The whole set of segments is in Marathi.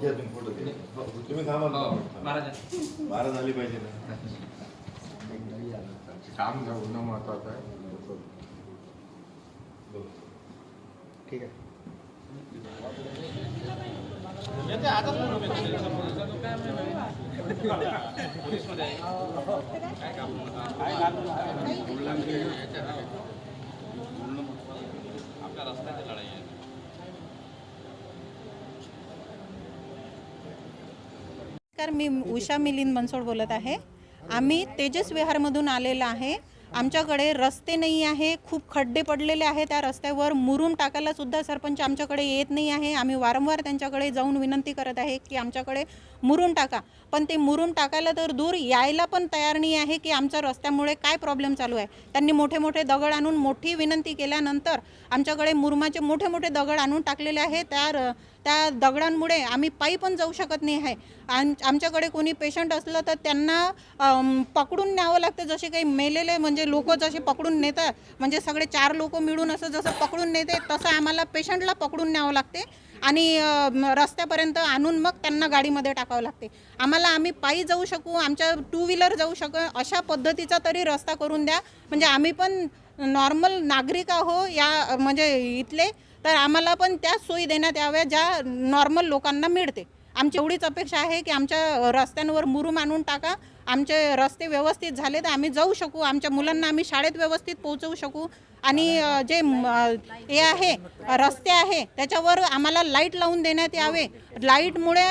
घ्या तुम्ही फ़ोटो घ्या तुम्ही थांबा ना. महाराज महाराज पाहिजे ना काम होणं महत्वाचं आहे ठीक आहे आपल्या रस्त्याची लढाई नमस्कार मी उषा मिलिंद बनसोड बोलत आहे. आम्ही तेजस विहारमधून आलेलो आहे. आमच्याकडे रस्ते नाही आहे खूप खड्डे पडलेले आहे त्या रस्त्यावर मुरून टाकायला सुद्धा सरपंच आमच्याकडे येत नाही आहे. आम्ही वारंवार त्यांच्याकडे जाऊन विनंती करत आहे की आमच्याकडे मुरून टाका. पण ते मुरून टाकायला तर दूर यायला पण तयार नाही आहे की आमच्या रस्त्यामुळे काय प्रॉब्लेम चालू आहे. त्यांनी मोठे मोठे दगड आणून मोठी विनंती केल्यानंतर आमच्याकडे मुरमाचे मोठे मोठे दगड आणून टाकलेले आहे त्या र- त्या दगडांमुळे आम्ही पायी पण जाऊ शकत नाही आहे. आम आमच्याकडे कोणी पेशंट असलं तर त्यांना पकडून न्यावं लागतं. जसे काही मेलेले म्हणजे लोक जसे पकडून नेतात म्हणजे सगळे चार लोक मिळून असं जसं पकडून नेते तसं आम्हाला पेशंटला पकडून न्यावं लागते आणि रस्त्यापर्यंत आणून मग त्यांना गाडीमध्ये टाकावं लागते. आम्हाला आम्ही पायी जाऊ शकू आमच्या टू व्हीलर जाऊ शकू अशा पद्धतीचा तरी रस्ता करून द्या. म्हणजे आम्ही पण नॉर्मल नागरिक आहो या म्हणजे इथले तर आम्हाला पण त्याच सोयी देण्यात याव्या ज्या नॉर्मल लोकांना मिळते. आमची एवढीच अपेक्षा आहे की आमच्या रस्त्यांवर मुरुम आणून टाका. आमचे रस्ते व्यवस्थित झाले तर आम्ही जाऊ शकू. आमच्या मुलांना आम्ही शाळेत व्यवस्थित पोहोचवू शकू. आणि जे हे आहे रस्ते आहे त्याच्यावर आम्हाला लाइट लावून देण्यात यावे. लाईटमुळे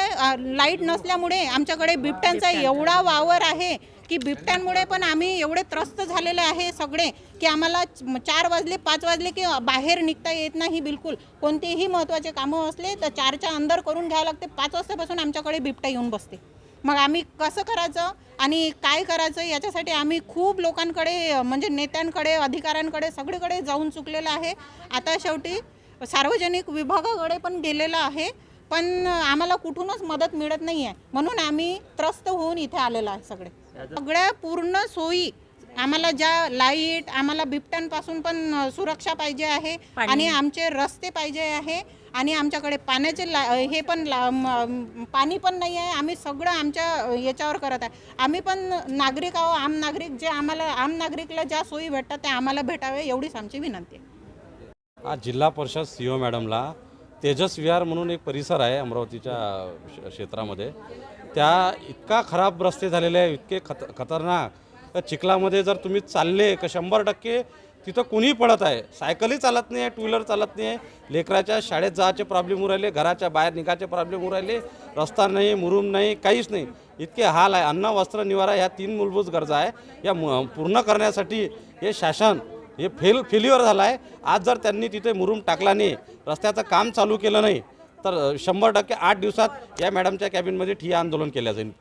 लाइट नसल्यामुळे आमच्याकडे बिबट्यांचा एवढा वावर आहे. की बिबट्यांमुळे पण आम्ही एवढे त्रस्त झालेले आहे सगळे की आम्हाला चार वाजले पाच वाजले की बाहेर निघता येत नाही बिलकुल. कोणतेही महत्त्वाचे कामं असले तर चारच्या अंदर करून घ्यावं लागते. पाच वाजतापासून आमच्याकडे बिबट्या येऊन बसते. मग आम्ही कसं करायचं आणि काय करायचं याच्यासाठी आम्ही खूप लोकांकडे म्हणजे नेत्यांकडे अधिकाऱ्यांकडे सगळीकडे जाऊन चुकलेलं आहे. आता शेवटी सार्वजनिक विभागाकडे पण गेलेलं आहे पण आम्हाला कुठूनच मदत मिळत नाही आहे म्हणून आम्ही त्रस्त होऊन इथे आलेलो आहे सगळे. सगळ्या पूर्ण सोयी आम्हाला ज्या लाइट आम्हाला बिबट्यांपासून पण सुरक्षा पाहिजे आहे आणि आमचे रस्ते पाहिजे आहे आणि आमच्याकडे पाण्याचे हे पण पाणी पण नाही आहे. आम्ही सगळं आमच्या याच्यावर करत आहे. आम्ही पण नागरिक आहो आम नागरिक जे आम्हाला आम नागरिकला ज्या सोयी भेटतात त्या आम्हाला भेटावे एवढीच आमची विनंती आहे. आज जिल्हा परिषद सी ओ मॅडमला तेजस विहार म्हणून एक परिसर आहे अमरावतीच्या श- क्षेत्रामध्ये. त्या इतका खराब रस्ते झालेले आहे इतके खत खतरनाक. तर चिखलामध्ये जर तुम्ही चालले का शंभर टक्के तिथं कुणीही पडत आहे. सायकलही चालत नाही आहे टू व्हीलर चालत नाही. आहे लेकराच्या शाळेत जायचे प्रॉब्लेम होऊ राहिले घराच्या बाहेर निघायचे प्रॉब्लेम होऊ राहिले रस्ता नाही मुरुम नाही काहीच नाही. इतके हाल आहे. अन्न वस्त्र निवारा ह्या तीन मूलभूत गरजा आहे. या मु- पूर्ण करण्यासाठी हे शासन हे फेल फेल्युअर झालं आहे. आज जर त्यांनी तिथे मुरूम टाकला नाही रस्त्याचं काम चालू केलं नाही तर शंभर टक्के आठ दिवसात या मॅडमच्या कॅबिनमध्ये ठिय्या आंदोलन केलं जाईल.